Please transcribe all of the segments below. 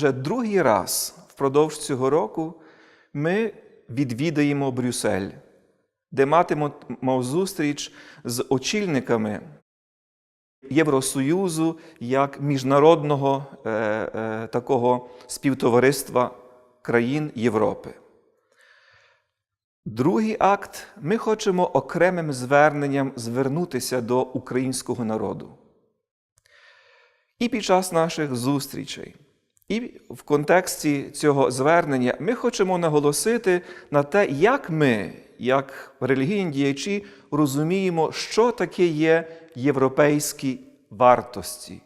вже другий раз впродовж цього року ми відвідаємо Брюссель, де матимемо зустріч з очільниками Євросоюзу як міжнародного е, е, такого співтовариства країн Європи. Другий акт ми хочемо окремим зверненням звернутися до українського народу. І під час наших зустрічей, і в контексті цього звернення ми хочемо наголосити на те, як ми, як релігійні діячі, розуміємо, що таке є європейські вартості.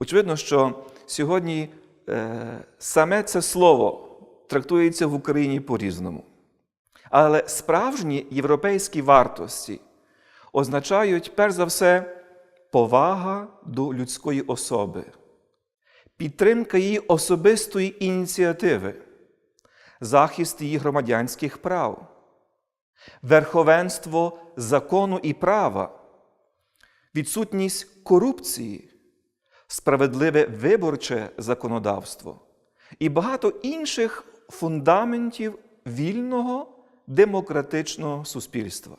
Очевидно, що сьогодні е, саме це слово трактується в Україні по-різному. Але справжні європейські вартості означають, перш за все, повага до людської особи, підтримка її особистої ініціативи, захист її громадянських прав, верховенство закону і права, відсутність корупції, справедливе виборче законодавство і багато інших фундаментів вільного демократичного суспільства.